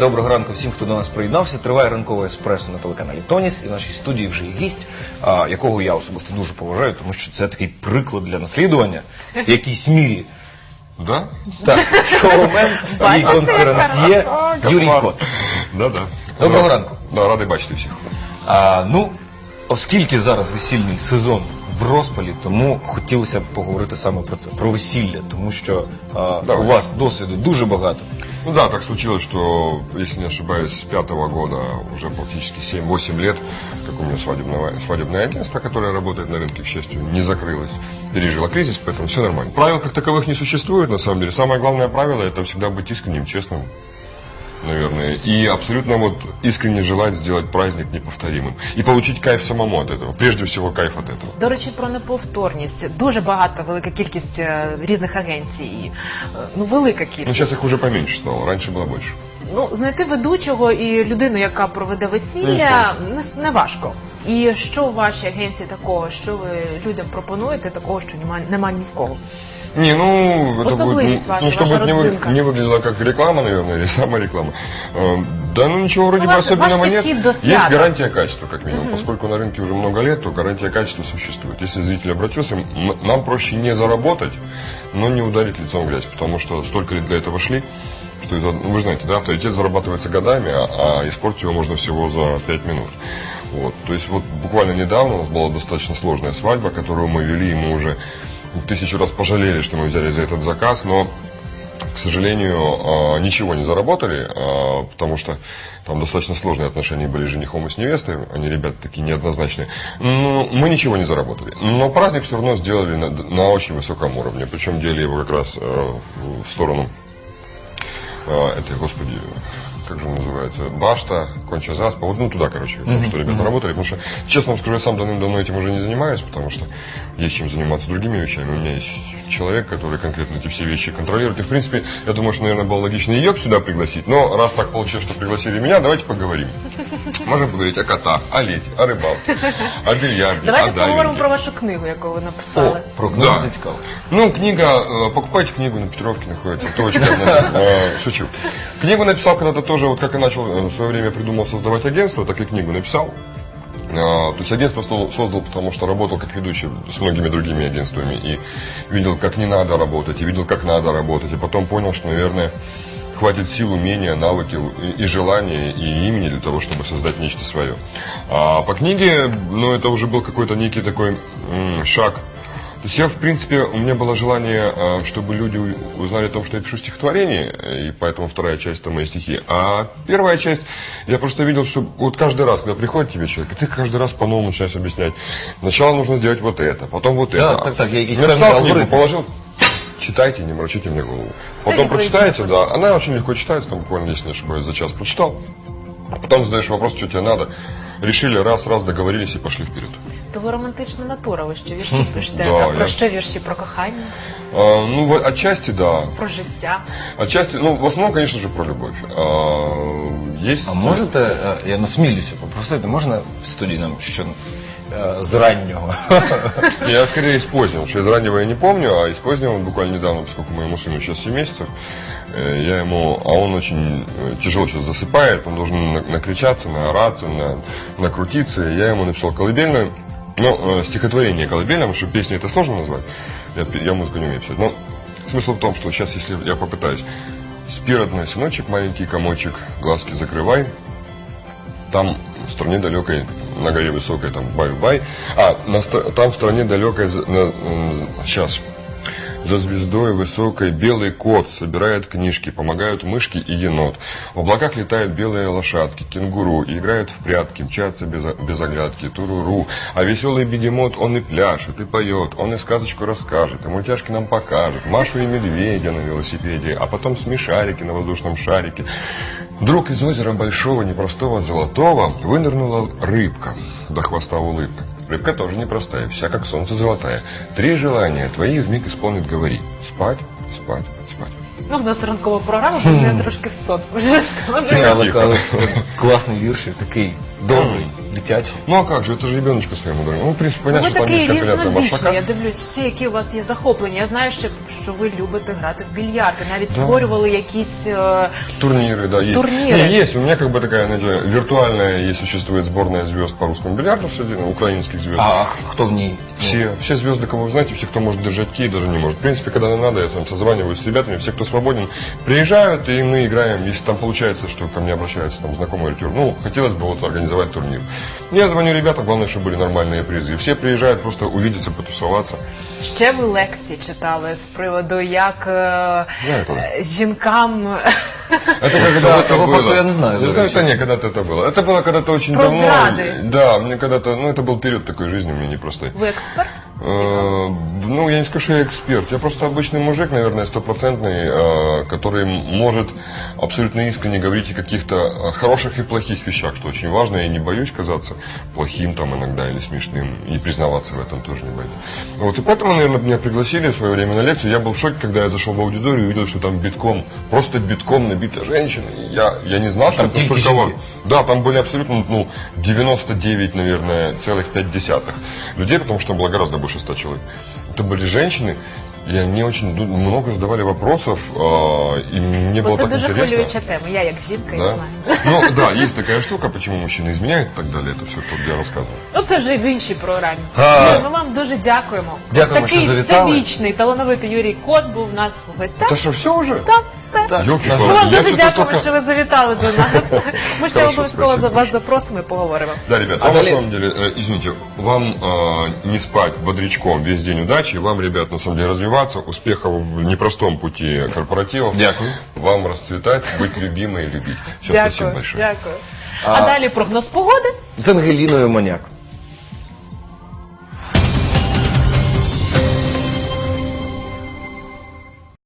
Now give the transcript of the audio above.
Доброго ранку всім, хто до нас приєднався. Триває ранкове еспресо на телеканалі Тоніс. І в нашій студії вже є гість, а, якого я особисто дуже поважаю, тому що це такий приклад для наслідування в якійсь мірі. Да? Так, шоумен і Бачите, конференціє Юрій Кот. Да, да. Доброго ранку. Да, радий бачити всіх. А, ну, оскільки зараз весільний сезон в розпалі, тому хотілося б поговорити саме про це, про весілля, тому що а, Давай. у вас досвіду дуже багато. Ну да, так случилось, что, если не ошибаюсь, с пятого года, уже практически 7-8 лет, как у меня свадебное, свадебное агентство, которое работает на рынке, к счастью, не закрылось, пережило кризис, поэтому все нормально. Правил как таковых не существует, на самом деле. Самое главное правило – это всегда быть искренним, честным, наверное, и абсолютно вот искренне желать сделать праздник неповторимым. И получить кайф самому от этого, прежде всего кайф от этого. До речі, про неповторність. Дуже багата, велика кількість е, різних агенцій. І, е, Ну, велика Но кількість. сейчас их уже поменьше стало, раньше было больше. Ну, знайти ведучого і людину, яка проведе весілля, не, не важко. І що у вашій агенції такого, що ви людям пропонуєте, такого, що немає нема ні в кого? Не, ну, это будет, Особливость ну, чтобы это не, вы- не выглядело как реклама, наверное, или самореклама. Э, Да, ну ничего вроде Ну, бы ваш- особенного ваш нет. Есть гарантия качества, как минимум. Поскольку на рынке уже много лет, то гарантия качества существует. Если зритель обратился, нам проще не заработать, но не ударить лицом в грязь, потому что столько лет для этого шли, что из-за- ну, вы знаете, да, авторитет зарабатывается годами, а, а испортить его можно всего за 5 минут. Вот. То есть вот буквально недавно у нас была достаточно сложная свадьба, которую мы вели, и мы уже тысячу раз пожалели, что мы взяли за этот заказ, но к сожалению, а, ничего не заработали, а, потому что там достаточно сложные отношения были с женихом и с невестой, они ребята такие неоднозначные. Ну, мы ничего не заработали. Но праздник все равно сделали на, на очень высоком уровне, причем делали его как раз э, в сторону а, этой, господи, как же он называется, Башта, Конча Заспа, вот ну туда, короче, Мгм, что ребята мгм. работали, потому что, честно вам скажу, я сам давным-давно этим уже не занимаюсь, потому что есть чем заниматься другими вещами. У меня есть человек, который конкретно эти все вещи контролирует. И, в принципе, я думаю, что, наверное, было логично ее сюда пригласить, но раз так получилось, что пригласили меня, давайте поговорим. Можем поговорить о котах, о лете, о рыбалке, о бильярде, Давайте о поговоримо дайвинге. про вашу книгу, яку ви О, написали. про книгу Да. це цікаво. Ну, книга, э, покупайте книгу на Петровке находится, точка, э, шучу. Книгу написал когда-то тоже, вот как и начал э, в свое время придумал создавать агентство, так и книгу написал. А, То есть агентство создал, потому что работал как ведущий с многими другими агентствами и видел, как не надо работать, и видел, как надо работать, и потом понял, что, наверное, хватит сил, умения, навыки и- желания, и имени для того, чтобы создать нечто свое. А по книге, ну, это уже был какой-то некий такой шаг то есть я, в принципе, у меня было желание, а, чтобы люди узнали о том, что я пишу стихотворение, и поэтому вторая часть это мои стихи. А первая часть, я просто видел, что вот каждый раз, когда приходит тебе человек, и ты каждый раз по-новому начинаешь объяснять. Сначала нужно сделать вот это, потом вот Да, это. так, так, я- Написал певный книгу, положил, читайте, не морочите мне голову. Потом прочитаете, да, она очень легко читается, там буквально, если не ошибаюсь, за час прочитал. А потом задаешь вопрос, что тебе надо. Решили раз, раз, договорились и пошли вперед. То ви романтична натура, ви що вірші пишете. Да, а про я- що вірші? Про кохання, А, ну, вот отчасти да. про життя. Отчасти, ну, в основном, конечно же, про любовь. А, есть... А можете, е, я насмілюся попросити, можна в студії нам що е, з раннього? Я скорее из позднего, что из раннего я не помню, а из позднего буквально недавно, поскольку моему сыну сейчас 7 месяцев, я ему, а он очень тяжело сейчас засыпает, он должен на- накричаться, наораться, на, накрутиться, я ему написал колыбельную, ну, стихотворение колыбельное, потому что песни это сложно назвать, я, я музыку не умею писать, но смысл в том, что сейчас, если я попытаюсь, спи, родной сыночек, маленький комочек, глазки закрывай, там в стране далекой, на горе высокой, там бай-бай. А, на, там в стране далекой, на- сейчас, за звездой высокой белый кот собирает книжки, помогают мышки и енот. В облаках летают белые лошадки, кенгуру, играют в прятки, мчатся без, без оглядки, туруру. А веселый бегемот, он и пляшет, и поет, он и сказочку расскажет, и мультяшки нам покажет, Машу и медведя на велосипеде, а потом смешарики на воздушном шарике. Вдруг из озера большого, непростого, золотого вынырнула рыбка, до хвоста улыбка. Рыбка тоже непростая, вся как солнце золотая. Три желания твои вмиг исполнит, говори. Спать, спать, спать. Ну, в нас ранкова програма, бо мене трошки в вже складно. але, але класний віршик, такий Добрий, дитячий. Ну а как же, это же ребеночку своему дорого. Ну, в принципе, Ну, понятно, ви что там такий есть компиляция різнобічний. Я Маршака. дивлюсь, ще які у вас є захоплення. Я знаю, що, що ви любите грати в більярди. Навіть Да. створювали якісь е, Турниры, да, есть. Турниры. Не, есть. У меня как бы такая, знаете, виртуальная, есть, существует сборная звезд по русскому бильярду среди украинских звезд. А хто в ній? Все, все звезды, кого вы знаете, все, кто может держать кей, даже не может. В принципе, когда нам надо, я там созваниваюсь с ребятами, все, кто свободен, приезжают, и мы играем, если там получается, что ко мне обращаются там знакомые артер, ну, хотелось бы вот организовать турнир. Я звоню ребятам, главное, чтобы были нормальные призы. И все приезжают просто увидеться, потусоваться. ще ви лекції читали з приводу, як е, Знаю, коли. е, жінкам Это Того- когда-то того было. факту я не знаю, Не до знаю, речи. это не, когда-то это было. Это было когда-то очень Про давно. зрады. Да, мне когда-то, ну, это был период такой жизни у меня непростой. ви експерт? Ну, я не скажу, что я эксперт. Я просто обычный мужик, наверное, стопроцентный, э, который может абсолютно искренне говорить о каких-то хороших и плохих вещах, что очень важно. Я не боюсь казаться плохим там иногда или смешным. И признаваться в этом тоже не боюсь. Вот, и поэтому, наверное, меня пригласили в свое время на лекцию. Я был в шоке, когда я зашел в аудиторию и увидел, что там битком, просто битком набита женщина. Я, я не знал, что Там это столько да, там были абсолютно, ну, 99, наверное, целых 5 десятых людей, потому что там было гораздо больше 100 человек Это были женщины, и они очень ду- много задавали вопросов, а, и мне Бо было це так дуже интересно. хвилююча тема. Я як жінка, я Да? знаю. Ну, да, есть такая штука, почему мужчины изменяют и так далее, это все тут я рассказывал. Ну це вже в іншій програмі. А. Ми вам дуже дякуємо. Дякуємо, Такий що завітали. всебічний, талановитий Юрій Кот був у нас в гостях. Это что, все уже? Так, все. Так. Ёлки-палки, Ми вам я дуже что-то дякуємо, только- що ви завітали до нас. Ми ще Хорошо, обов'язково за спасибо. вас запросимо і поговоримо. Да, ребят, А вам далее- на самом деле, э, извините, вам э, не спать бодрячком весь день удачи, вам, ребят, на самом деле развиваться, успехов в непростом пути корпоративов. Дякую. Вам расцветать, быть любимой и любить. Все, спасибо Дякую, большое. дякую. А- А далі прогноз погоди. З Ангеліною Маняк.